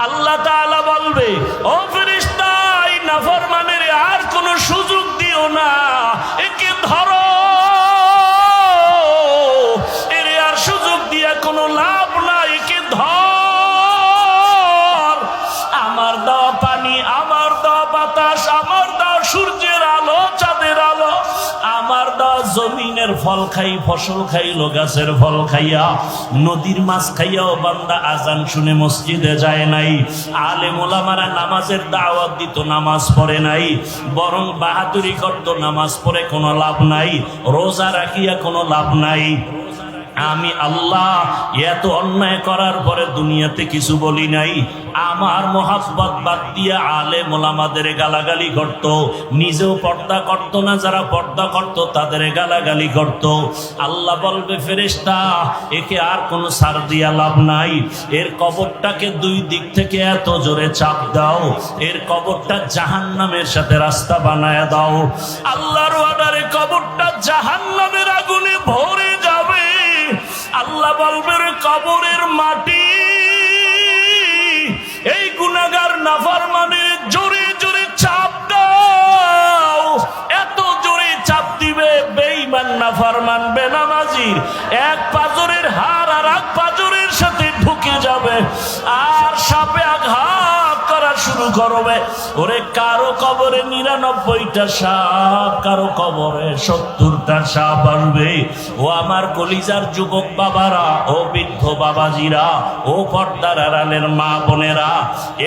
আল্লাহ বলবে ও ফল খাই, ফসল খাইলো গাছের ফল খাইয়া। নদীর মাছ খাইয়াও বান্দা আজান শুনে মসজিদে যায় নাই। আলে মোলামারা নামাজের দাওয়াত দিত, নামাজ পড়ে নাই। বরং বাহাদুরি করত, নামাজ পড়ে কোনো লাভ নাই। রোজা রাখিয়া কোনো লাভ নাই। আমি আল্লাহ এত অন্যায় করার পরে দুনিয়াতে কিছু বলি নাই। আমার মোহাব্বত বাদ দিয়ে আলে মোলামাদের গালাগালি করত। নিজেও পর্দা করত না, যারা পর্দা করত তাদের গালাগালি করত। আল্লাহ বলবে, ফেরেশতা, একে আর কোনো সার দিয়া লাভ নাই। এর কবরটাকে দুই দিক থেকে এত জোরে চাপ দাও। এর কবরটা জাহান্নামের সাথে রাস্তা বানায় দাও। আল্লাহর অর্ডারে কবরটা জাহান্নামের আগুনে ভরে যাবে। আল্লাহ বলবেন কবরের মাটি। এই গুনাগার নাফার মানে জোরে জোরে চাপ দাও। এত জোরে চাপ দিবে বেইমান নাফার মানবে নামাজির এক পাজরের হার আর এক পাজরের সাথে ঢুকে যাবে। আর সাপে আঘাত শুরু করবে? ওরে কারও কবরে নিরানব্বইটা সাপ, কারও কবরে সত্তরটা সাপ আসবে। ও আমার কলিজার যুবক বাবারা, ও বৃদ্ধ বাবাজিরা, ও পর্দার আড়ালের মা বোনেরা,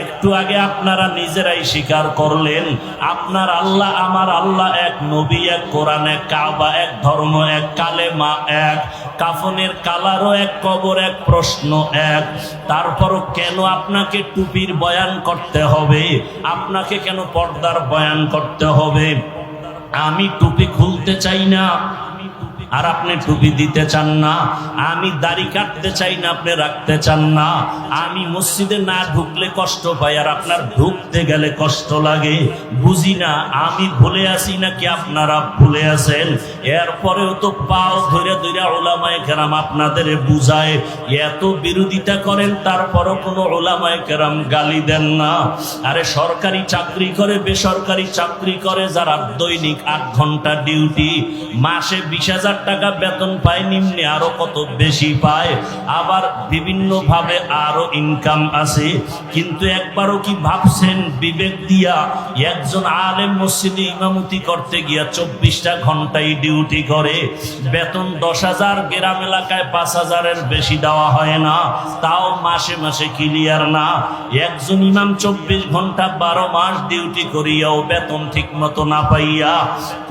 একটু আগে আপনারা নিজেরাই স্বীকার করলেন, আপনার আল্লাহ, আমার আল্লাহ এক নবী, এক কোরআন এক কাবা, এক ধর্ম, এক কালেমা, এক কাফনের কালারও, এক কবর, এক প্রশ্ন, এক। তারপরও কেন আপনাকে টুপির বয়ান করতে হবে। আপনাকে কেন পর্দার বয়ান করতে হবে? আমি টুপি খুলতে চাই না। আর আপনি টুপি দিতে চান না, আমি দাড়ি কাটতে চাই না, আপনি রাখতে চান না। আমি মসজিদে না ঢুকলে কষ্ট পাই আর আপনার ঢুকতে গেলে কষ্ট লাগে। বুঝি না, আমি ভুলে আসি নাকি আপনারা ভুলে আছেন? এরপরেও তো পাও ধরে ধরে ওলামায় কেরাম আপনাদের বুঝায়, এত বিরোধিতা করেন, তারপরও কোনো ওলামায় কেরাম গালি দেন না। আরে সরকারি চাকরি করে, বেসরকারি চাকরি করে, যারা দৈনিক আট ঘণ্টা ডিউটি, মাসে বিশ হাজার টাকা বেতন পায়, নিম্নে আরও কত বেশি পায়। আবার বিভিন্ন ভাবে আরও ইনকাম আছে। কিন্তু একবারও কি ভাবছেন? বিবেক দিয়া একজন আলেম মসজিদে ইমামতি করতে গিয়া চব্বিশটা ঘন্টায় ডিউটি করে। বেতন দশ হাজার, গ্রাম এলাকায় পাঁচ হাজারের বেশি দেওয়া হয় না। তাও মাসে মাসে ক্লিয়ার না। একজন ইমাম চব্বিশ ঘণ্টা বারো মাস ডিউটি করিয়াও বেতন ঠিক মতো না পাইয়া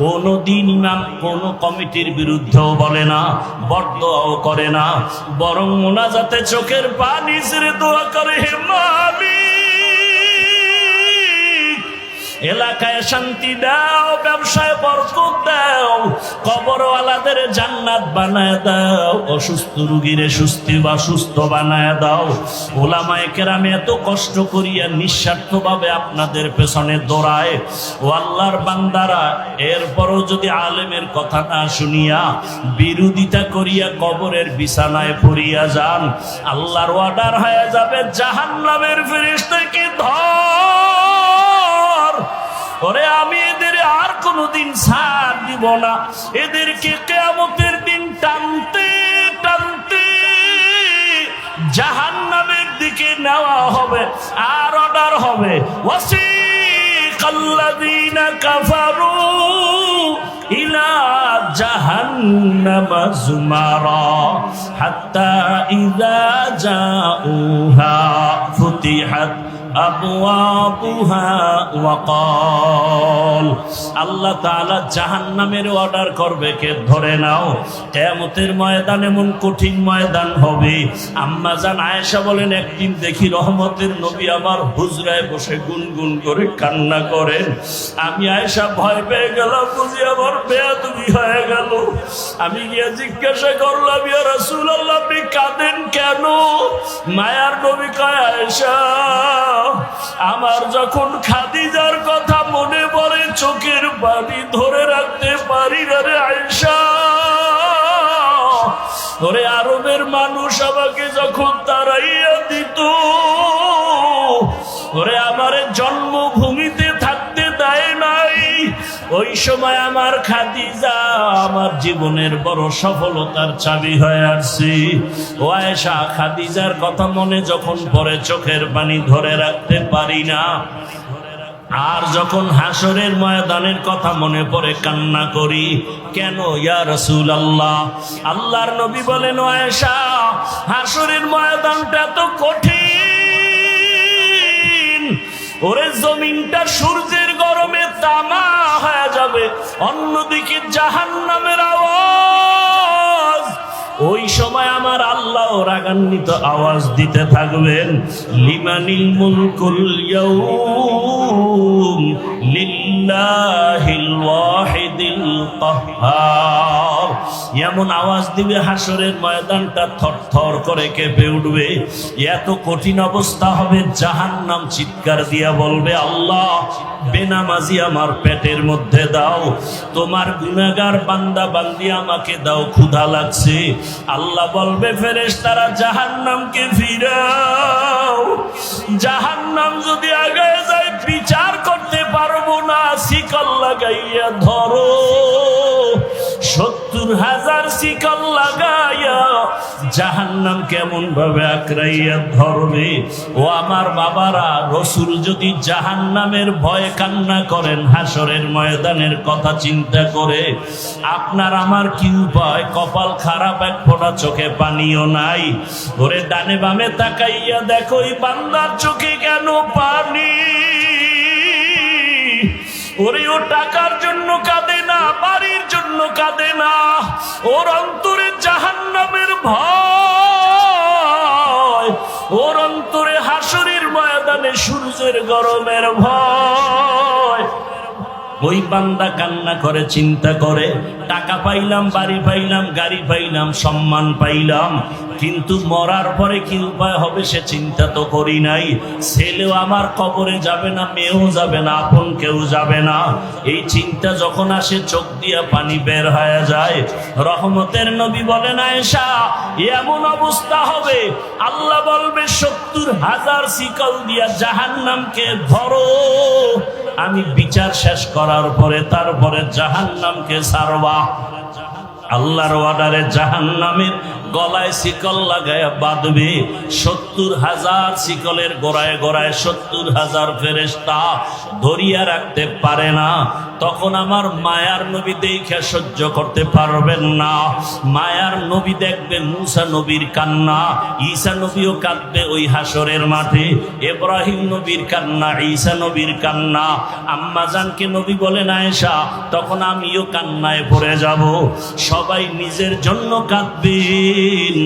কোনো দিন ইমাম, কোনো কমিটির বিরুদ্ধেও বলে না, বরদোয়াও করে না, বরং মোনাজাতে চোখের পানি ছেড়ে দোয়া করে, হে মালিক এলাকায় শান্তি দাও, ব্যবসায় বরকত দাও, কবরওয়ালাদের জান্নাত বানায় দাও, অসুস্থ রুগীরে সুস্থি বা সুস্থ বানায় দাও। ওলামায় কেরামে এত কষ্ট করিয়া নিঃস্বার্থভাবে আপনাদের পেছনে দৌড়ায়। ও আল্লাহর বান্দারা, এরপরও যদি আলেমের কথা না শুনিয়া বিরোধিতা করিয়া কবরের বিছানায় পড়িয়া যান, আল্লাহর অর্ডার হয়ে যাবে জাহান্নামের ফেরেশতাকে ধর। ওরে আমি এদের আর কোনোদিন ছাড় দিব না। এদেরকে কেয়ামতের দিন টানতে টানতে জাহান্নামের দিকে নেওয়া হবে, আর অর্ডার হবে। ওয়াসিক আল্লাযীনা কাফারু ইলা জাহান্নামা যুমারা হাত্তা আবওয়াবুহা ওয়াকাল আল্লাহ তাআলা জাহান্নামের অর্ডার করবে কে? ধরে নাও, কিয়ামতের ময়দান এমন কঠিন ময়দান হবে। আম্মা জান আয়েশা বলেন, একদিন দেখি রহমতের নবী আমার হুজরায় বসে গুনগুন করে কান্না করেন। আমি আয়েশা ভয় পেয়ে গেলাম, বুঝি আমার বেয়াদবি হয়ে গেল। আমি গিয়ে জিজ্ঞাসা করলাম, ইয়া রাসূলুল্লাহ, আপনি কাঁদেন কেন? মায়ার নবী কয়, আয়েশা আমার যখন খাদিজার কথা মনে পড়ে, চোখের বাড়ি ধরে রাখতে পারি না রে আইসা ধরে আরবের মানুষ আমাকে যখন তারাইয়া দিত ধরে আমার জন্মভূমিতে সময় আমার খাদিজা আমার জীবনের বড় সফলতার চাবি হয়ে আসছি। ও খাদিজার কথা মনে যখন পরে চোখের পানি ধরে রাখতে পারি না। আর যখন হাসরের ময়দানের কথা মনে পড়ে, কান্না করি, কেন ইয়া রসুল আল্লাহ আল্লাহর নবী বলেন আয়েশা, হাসরের ময়দানটা তো কঠিন। ওরে জমিনটা সূর্যের গরমে তামা হয়ে যাবে। অন্যদিকে জাহান নামের আওয়াজ। ওই সময় আমার আল্লাহ রাগান্বিত আওয়াজ দিতে থাকবেন লিমানিল মুলকুল লিল্লাহিল ওয়াহিদিল এমন আওয়াজ দিবে হাসরের ময়দানটা থরথর করে কেঁপে উঠবে। এত কঠিন অবস্থা হবে, জাহান্নাম চিৎকার দিয়া বলবে, আল্লাহ, বেনামাজি আমার পেটের মধ্যে দাও। তোমার গুনাগার বান্দা বান্দি আমাকে দাও, ক্ষুধা লাগছে। আল্লাহ বলবে ফেরেশ তারা জাহান্নামকে ফিরাও। জাহান্নাম যদি আগে যায়, বিচার করতে শিকল লাগাইয়া ধরো। সত্তর হাজার শিকল লাগাইয়া জাহান্নাম কেমন ভাবে আঁকড়াইয়া ধরবে? ও আমার বাবারা, রসুল যদি জাহান্নামের ভয়ে কান্না করেন, হাসরের ময়দানের কথা চিন্তা করে, আপনার আমার কি উপায়? কপাল খারাপ, এক ফোঁটা চোখে পানিও নাই। ওরে ডানে বামে তাকাইয়া দেখো বান্দার চোখে কেন পানি? ওরে ও টাকার জন্য কাঁদে না, বাড়ির জন্য কাঁদে না। ওর অন্তরে জাহান্নামের ভয়, ওর অন্তরে হাসুরির ময়দানে সূর্যের গরমের ভয়। ওই বান্দা কান্না করে, চিন্তা করে, টাকা পাইলাম, বাড়ি পাইলাম, গাড়ি পাইলাম, সম্মান পাইলাম কিন্তু মরার পরে কি উপায় হবে সে চিন্তা তো করি নাই। ছেলেও আমার কবরে যাবে না, মেয়েও যাবে না, আপন কেউ যাবে না। এই চিন্তা যখন আসে, চোখ দিয়া পানি বের হয়ে যায়। রহমতের নবী বলেন, আয়েশা, এমন অবস্থা হবে। আল্লাহ বলবে, সত্তর হাজার শিকল দিয়া জাহান্নামকে ধরো। আমি বিচার শেষ করার পরে, তারপরে জাহান্নামকে সারবা আল্লাহর ওয়ার্ডারে জাহান্নামের গলায় শিকল লাগায় বাঁধবে। সত্তর হাজার শিকলের গোড়ায় গোড়ায় সত্তর হাজার ফেরেস্তা ধরিয়া রাখতে পারে না। তখন আমার মায়ার নবী দেখে সহ্য করতে পারবেন না। মায়ার নবী দেখবে মুসা নবীর কান্না, ঈসা নবীও কাঁদবে ওই হাসরের মাঠে। এব্রাহিম নবীর কান্না, ঈসা নবীর কান্না। আম্মাজানকে নবী বলেন, আয়েশা, তখন আমিও কান্নায় পড়ে যাব। সবাই নিজের জন্য কাঁদবেন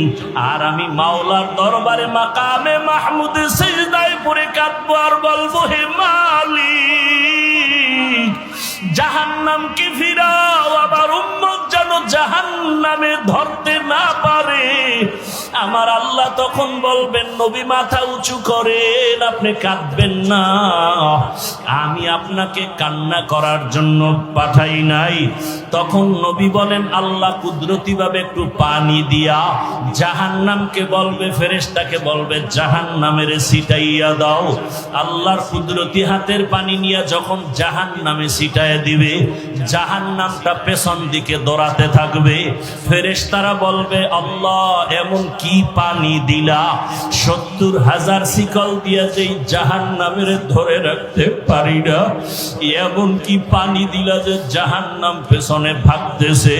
আর আমি মাওলার দরবারে মাকামে মাহমুদে সিজদায় পরে কাঁদবো আর বলব, হে মালিক, জাহান্নামকে ফিরাও আবার উম্মত যেন জাহান্নামে ধরতে না পারে। আমার আল্লাহ তখন বলবেন, নবী মাথা উঁচু করেন, আপনি কাঁদবেন না। আমি আপনাকে কান্না করার জন্য পাঠাই নাই। তখন নবী বলেন, আল্লাহ কুদরতি ভাবে একটু পানি দিয়া জাহান্নামকে বলবে, ফেরেশতাকে বলবে, জাহান্নামের সিটাইয়া দাও। আল্লাহর কুদরতি হাতের পানি নিয়ে যখন জাহান্নামে সিটায় দিবে, জাহান্নামটা পেছন দিকে দৌড়াতে থাকবে। ফেরেশতারা বলবে, আল্লাহ এমন কি পানি দিলা? সত্তর হাজার শিকল দিয়া যেই জাহান্নামের ধরে রাখতে পারি না এমন কি পানি দিলা যে জাহান নাম পেছনে ভাগতেছে?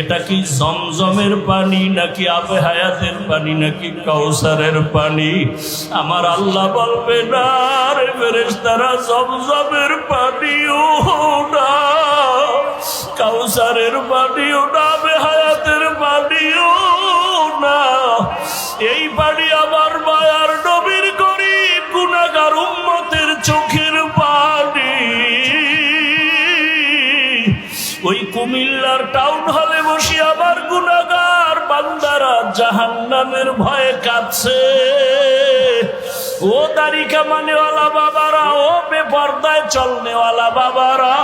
এটা কি জমজমের পানি নাকি আবে হায়াতের পানি নাকি কাউসারের পানি? আমার আল্লাহ বলবে, না রে ফেরেশতারা, জমজমের পানিও না। কাউসারের পানিও না, বেহায়াতের পানিও না। এই পানি আমার মায়ার নবীর গরিব গুনাগার উম্মতের চোখের পানি ওই কুমিল্লার টাউন হলে বসে আবার গুনাগার বান্দারা জাহান্নামের ভয়ে কাঁদছে। ও দাড়িকা মানেওয়ালা বাবারা, ও বেপর্দায় চলনেওয়ালা বাবারা,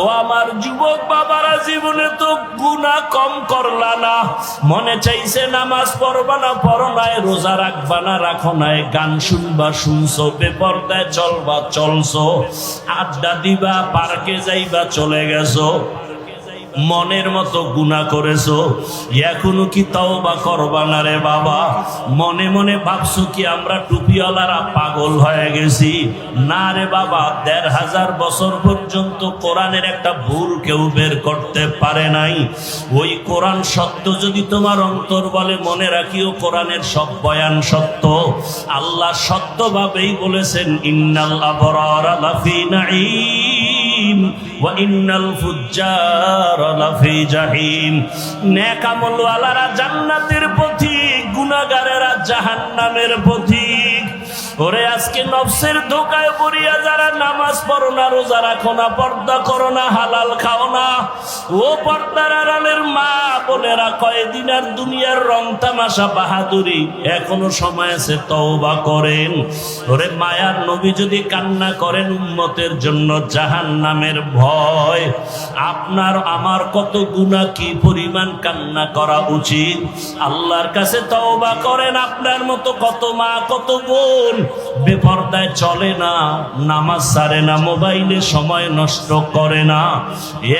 ও আমার যুবক বাবারা, জীবনে তো গুণা কম করলা না। মনে চাইছে নামাজ পড়বা না, পড়ো নাই, রোজা রাখবা না, রাখো নাই, গান শুনবা, শুনছো, বেপর্দায় চলবা, চলছো, আড্ডা দিবা, পার্কে যাইবা, চলে গেছো। মনের মতো গুণা করেছ? এখনও কি তাও বা করবা না রে বাবা? মনে মনে ভাবছ কি আমরা টুপিওয়ালারা পাগল হয়ে গেছি? না রে বাবা, দেড় হাজার বছর পর্যন্ত কোরআনের একটা ভুল কেউ বের করতে পারে নাই। ওই কোরআন সত্য যদি তোমার অন্তর বলে, মনে রাখিও কোরআনের সব বয়ান সত্য। আল্লাহ সত্যভাবেই বলেছেন, ইন্নাল আবরার লাফি নাঈম। লাফি জান্নাতের পথিক গুনাহগারেরা জাহান্নামের পথিক ওরে আজকে নফসের ধোকায় পড়িয়া যারা নামাজ পড়ো না, রোজা রাখো না, পর্দা করো না, হালাল খাও না। ও পর্দার আড়ালের মা বোনেরা কয়েকদিন আর দুনিয়ার রং তামাশা বাহাদুরি, এখনও সময় আছে তওবা করেন। ওরে মায়ার নবী যদি কান্না করেন, উম্মতের জন্য জাহান নামের ভয়। আপনার, আমার কত গুণা কি পরিমাণ কান্না করা উচিত? আল্লাহর কাছে তওবা করেন, আপনার মতো কত মা, কত বোন বেপর্দায় চলে না, নামাজ সারে না, মোবাইলে সময় নষ্ট করে না,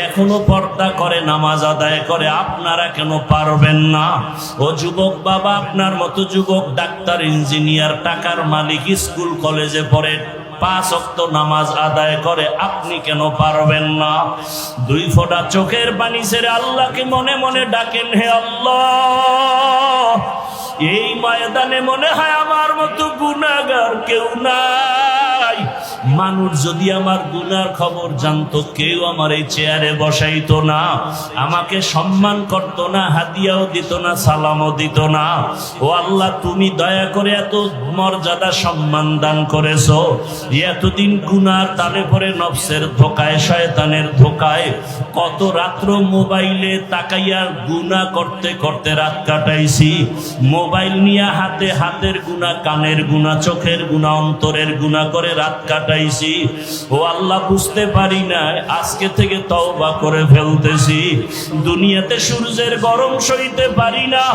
এখনও পর্দা করে, নামাজ আদায় করে, আপনারা কেন পারবেন না? ও যুবক বাবা, আপনার মতো যুবক, ডাক্তার, ইঞ্জিনিয়ার, টাকার মালিক, স্কুল, কলেজে পড়ে পাঁচ অক্ত নামাজ আদায় করে, আপনি কেন পারবেন না? দুই ফোঁটা চোখের পানি ছেড়ে আল্লাহকে মনে মনে ডাকেন, হে আল্লাহ! এই ময়দানে মনে হয় আমার মতো গুণাগার কেউ নাই। মানুষ যদি আমার গুনার খবর জানতো, কেউ আমার এই চেয়ারে বসাইতো না, আমাকে সম্মান করতো না, হাদিয়াও দিত না, সালামও দিত না। ও আল্লাহ, তুমি দয়া করে এত মর্যাদা সম্মান দান করেছ, এতদিন গুনার তালে পরে নফসের ধোকায়, শয়তানের ধোকায়, কত রাত্র মোবাইলে তাকাইয়া গুনা করতে করতে রাত কাটাইছি। মোবাইল নিয়ে হাতে হাতের গুণা কানের গুণা চোখের গুণা অন্তরের গুণা করে রাত কাটাইছি ও আল্লাহ বুঝতে পারি না আজকে থেকে তওবা করে ফেলতেছি দুনিয়াতে সূর্যের গরম সইতে পারি না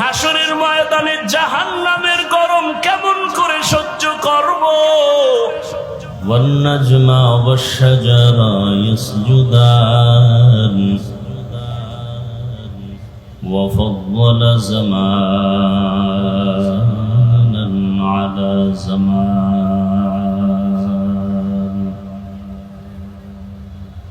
হাসরের ময়দানে জাহান নামের গরম কেমন করে সহ্য করব والنجم والشجر يسجدان وفضل زمانا على زمان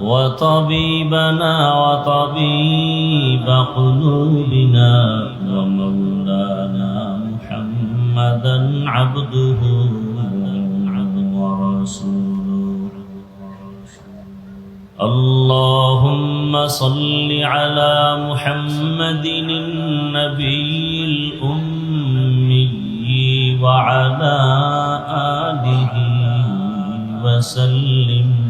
وطبيبنا وطبيب قلوبنا ومولانا محمدا عبده ورسوله. اللهم صل على محمد النبي الأمي وعلى آله وسلم.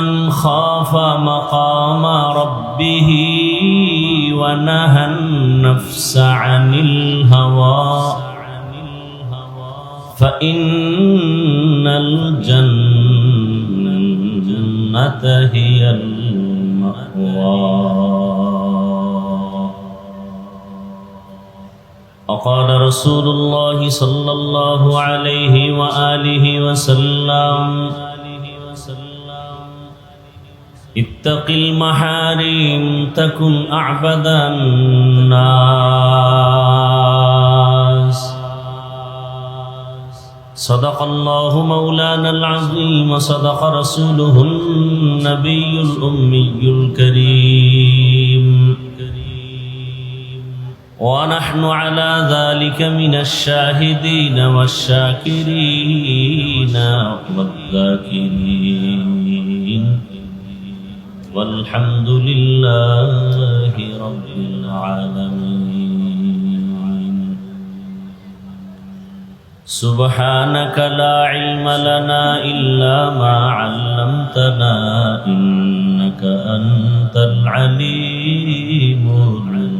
من خاف مقام ربه ونهى النفس عن الهوى فإن الجنة هي المأوى وقال رسول الله صلى الله عليه وآله وسلم اتق المحارم تكن أعبد الناس. صدق الله مولانا العظيم وصدق رسوله النبي الأمي الكريم. ونحن على ذلك من الشاهدين والشاكرين والذاكرين. والحمد لله رب العالمين. سبحانك لا علم لنا إلا ما علمتنا إنك أنت العليم الحكيم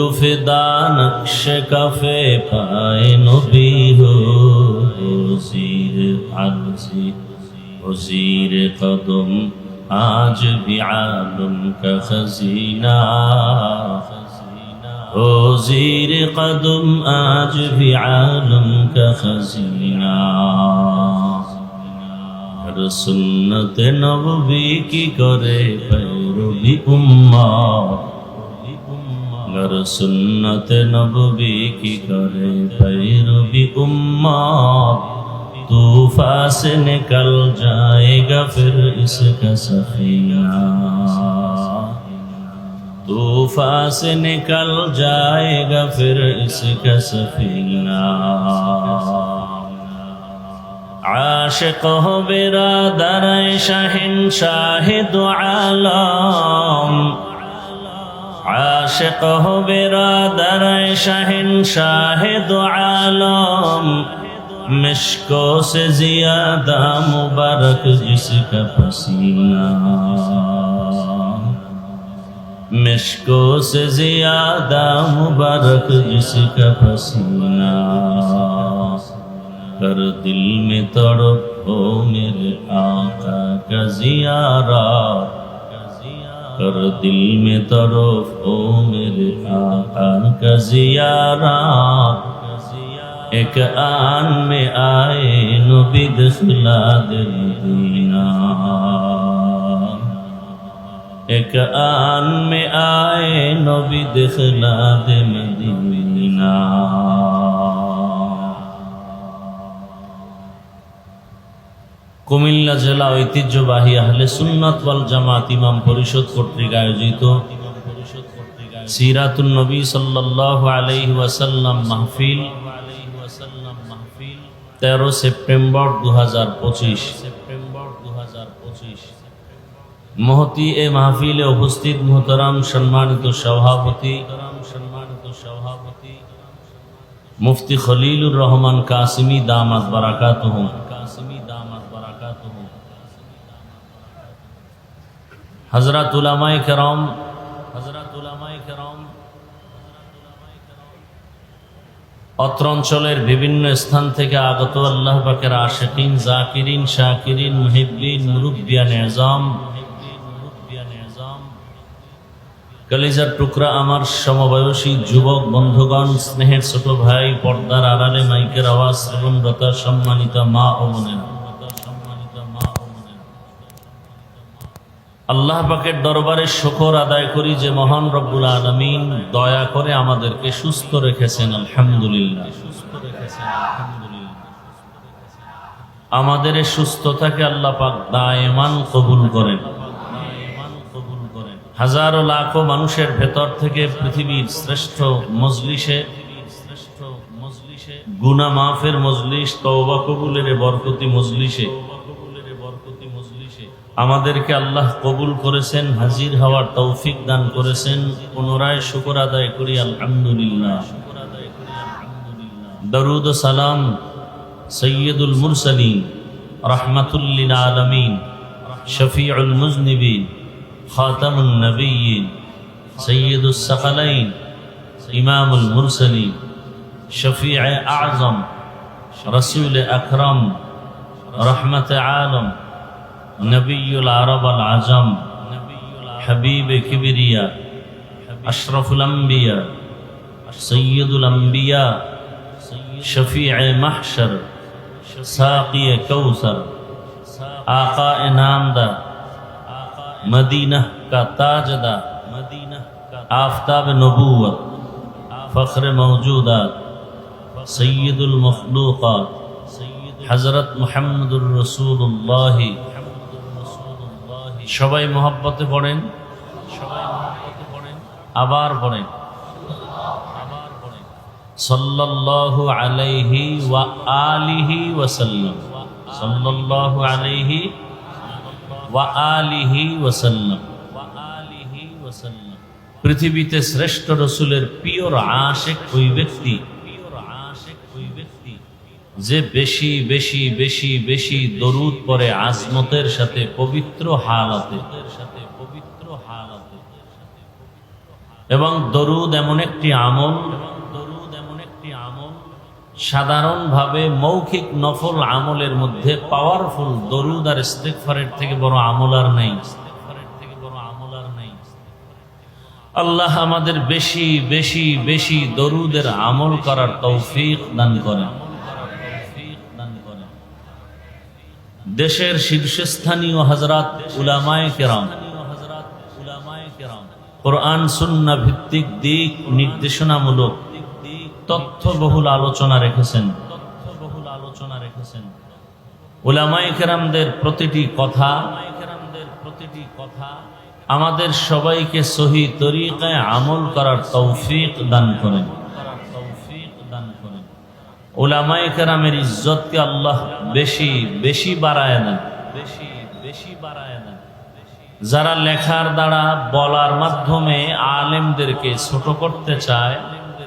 দুফিদান শেকাফে পায় নবী রসির আলসি রসির কদম আজ বি আলম কা খজিনা রসির কদম আজ বি আলম কা খজিনা আর সুন্নত নবী কি করে পৌরবি উম্মা नबी की करे पैरवी उम्मा हर सुन्नत नबी की करे पैरवी उम्मा तूफा से निकल जाएगा फिर इसका सफीना तूफा से निकल जाएगा फिर इसका सफीना आशिक हो बिरादर शहिन আশেক হবে রাদারায় শাহেন শাহেদ আলম مشکو سے زیادہ مبارک جس کا پسینہ مشکو سے زیادہ مبارک جس کا پسینہ کر دل میں تڑپ ہو میرے آقا کا زیارہ کر دل میں طرف او میرے آقا کا زیارہ ایک آن میں آئے نبی دخلا دل دینا ایک آن میں آئے نبی دخلا دل دینا কুমিল্লা জেলা ঐতিহ্যবাহী আহলে সুন্নাত ওয়াল জামাত ইমাম পরিষদ কর্তৃক আয়োজিত সিরাতুন নবী সাল্লাল্লাহু আলাইহি ওয়াসাল্লাম মাহফিল তেরো সেপ্টেম্বর দু হাজার পঁচিশ। সেপ্টেম্বর দু হাজার পঁচিশ মহতি এ মাহফিলে উপস্থিত মোহতরাম সম্মানিত সভাপতি সম্মানিত সভাপতি মুফতি খলিলুর রহমান কাসিমি দামাত বারাকাত হজরত উলামায়ে কেরাম হজরত উলামায়ে কেরাম, অত্র অঞ্চলের বিভিন্ন স্থান থেকে আগত আল্লাহ পাকের আশেকিন, জাকিরিন, শাকিরিন, মুহিব্বিন, মুরুব্বিয়ান এজাম, কলিজার টুকরা আমার সমবয়সী যুবক বন্ধুগণ, স্নেহের ছোট ভাই, পর্দার আড়ালে মাইকের আওয়াজ শ্রবণরতা সম্মানিত মা ও বোনেরা। আল্লাহ পাকের দরবারে শকর আদায় করি যে মহান রব্বুল আলমিন দয়া করে আমাদেরকে সুস্থ রেখেছেন, আলহামদুলিল্লাহ। সুস্থ রেখেছেন আমাদের সুস্থতাকে আল্লাহ পাক দায়মান কবুল করেন। হাজারো লাখো মানুষের ভেতর থেকে পৃথিবীর শ্রেষ্ঠ মজলিসে গুনা মাফের মজলিস, তওবা কবুলের বরকতি মজলিসে আমাদেরকে আল্লাহ কবুল করেছেন, হাজির হওয়ার তৌফিক দান করেছেন। পুনরায় শুকর আদায় করি, আলহামদুলিল্লাহ। দরুদ সালাম সৈয়দুল মুরসালিন রহমাতুল্লিল আলমিন, শফিউল মুজনিবিন, খাতামুন নবীন সৈয়দুল সকলাইন, ইমামুল মুরসালিন শফি আজম, রসুল আকরম, রহমত আলম نبي العرب আল حبيب হাবিবে أشرف الأنبياء سيد الأنبياء شفيع محشر ساقي كوثر কৌসর آقا انعام دا مدینہ کا تاج آفتاب نبوت فخر موجودات سيد المخلوقات حضرت محمد الرسول الله সবাই মহব্বতে পড়েন সবাই পড়েন আবার পড়েন আবার সাল্লাল্লাহু আলাইহি ওয়া আলিহি ওয়াসাল্লাম। সাল্লাল্লাহু আলাইহি ওয়া আলিহি ওয়া পৃথিবীতে শ্রেষ্ঠ রসুলের পিওর আশেক ওই ব্যক্তি পিওর আশেক ওই ব্যক্তি যে বেশি বেশি বেশি বেশি দরুদ পরে আজমতের সাথে পবিত্র হালাতে। সাথে এবং দরুদ এমন একটি আমল দরুদ এমন একটি আমল সাধারণভাবে মৌখিক নফল আমলের মধ্যে পাওয়ারফুল দরুদ আর নেই থেকে বড় আমল আর নেই। আল্লাহ আমাদের বেশি বেশি বেশি দরুদের আমল করার তৌফিক দান করেন। দেশের শীর্ষস্থানীয় হজরত উলামায়ে কেরাম। কোরআন, সুন্না ভিত্তিক দিক নির্দেশনামূলক তথ্যবহুল আলোচনা রেখেছেন। তথ্যবহুল আলোচনা রেখেছেন উলামায়ে কেরামদের প্রতিটি কথা প্রতিটি কথা, আমাদের সবাইকে সহি তরিকায় আমল করার তৌফিক দান করেন। ওলামায়ে কেরামের ইজ্জতকে আল্লাহ বেশি বেশি বাড়ায় দেন বেশি বেশি বাড়ায় দেন যারা লেখার দ্বারা বলার মাধ্যমে আলেমদেরকে ছোট করতে চায়,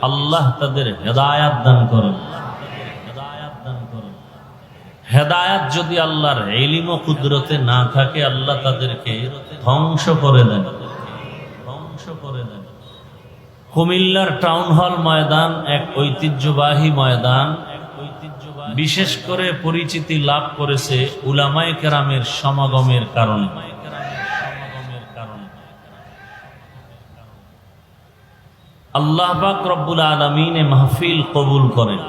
আল্লাহ তাদের হেদায়াত দান করেন। হেদায়াত দান করেন হেদায়াত যদি আল্লাহর এলিম ও কুদরতে না থাকে, আল্লাহ তাদেরকে ধ্বংস করে দেন। ধ্বংস করে দেন। কুমিল্লার টাউন হল ময়দান এক ঐতিহ্যবাহী ময়দান। বিশেষ করে পরিচিতি লাভ করেছে উলামায় কেরামের সমাগমের কারণে। আল্লাহ রব্বুল আলমিন মাহফিল কবুল করেন।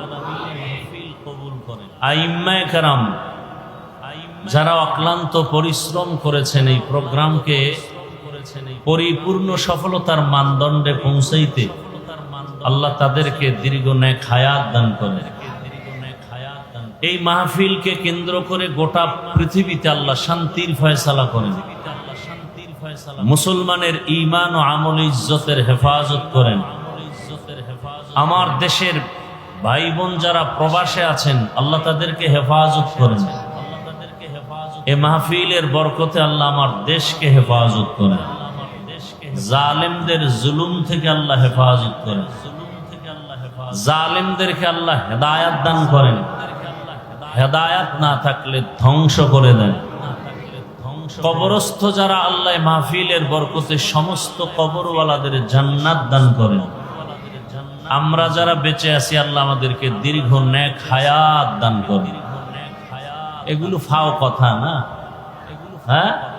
যারা অক্লান্ত পরিশ্রম করেছেন এই প্রোগ্রামকে পরিপূর্ণ সফলতার মানদণ্ডে পৌঁছাইতে আল্লাহ তাদেরকে দীর্ঘ ন্যায় খায়াত দান করেন। এই মাহফিলকে কেন্দ্র করে গোটা পৃথিবীতে আল্লাহ শান্তির ফয়সালা করেন। মুসলমানের ইমান ও আমল ইজ্জতের হেফাজত করেন। আমার দেশের ভাই বোন যারা প্রবাসে আছেন, আল্লাহ তাদেরকে হেফাজত করেন। এ মাহফিলের বরকতে আল্লাহ আমার দেশকে হেফাজত করেন। জালেমদের জুলুম থেকে আল্লাহ হেফাজত করেন। জালেমদেরকে আল্লাহ হেদায়াত দান করেন। হেদায়াত না থাকলে ধ্বংস করে দেন। কবরস্থ যারা আল্লাহ মাহফিলের বরকতে সমস্ত কবরওয়ালাদের জান্নাত দান করেন। আমরা যারা বেঁচে আছি, আল্লাহ আমাদেরকে দীর্ঘ ন্যাক হায়াত দান করেন। এগুলো ফাও কথা না? হ্যাঁ?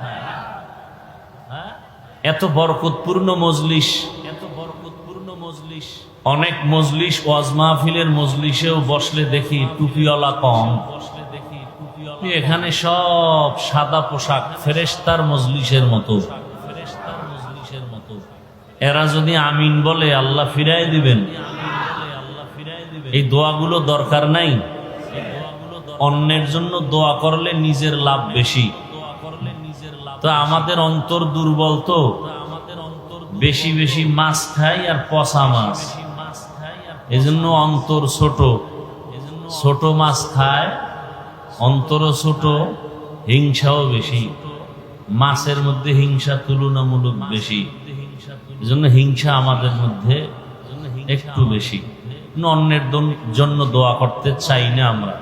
এত বরকতপূর্ণ মজলিস। এত বরকতপূর্ণ মজলিস অনেক মজলিস ওয়াজ মাহফিলের মজলিসেও বসলে দেখি টুপিওয়ালা কম। এখানে সব সাদা পোশাক, ফেরেশতার মজলিসের মতো। এরা যদি আমিন বলে, আল্লাহ ফিরাই দিবেন। এই দোয়াগুলো দরকার নাই। অন্যের জন্য দোয়া করলে নিজের লাভ বেশি। তো আমাদের অন্তর দুর্বল তো। বেশি বেশি মাছ খাই আর পচা মাছ। এজন্য অন্তর ছোট। ছোট মাছ খায়, অন্তরও ছোট, হিংসাও বেশি। মাছের মধ্যে হিংসা তুলনামূলক বেশি। এজন্য হিংসা আমাদের মধ্যে একটু বেশি। অন্যের জন্য দোয়া করতে চাই না আমরা।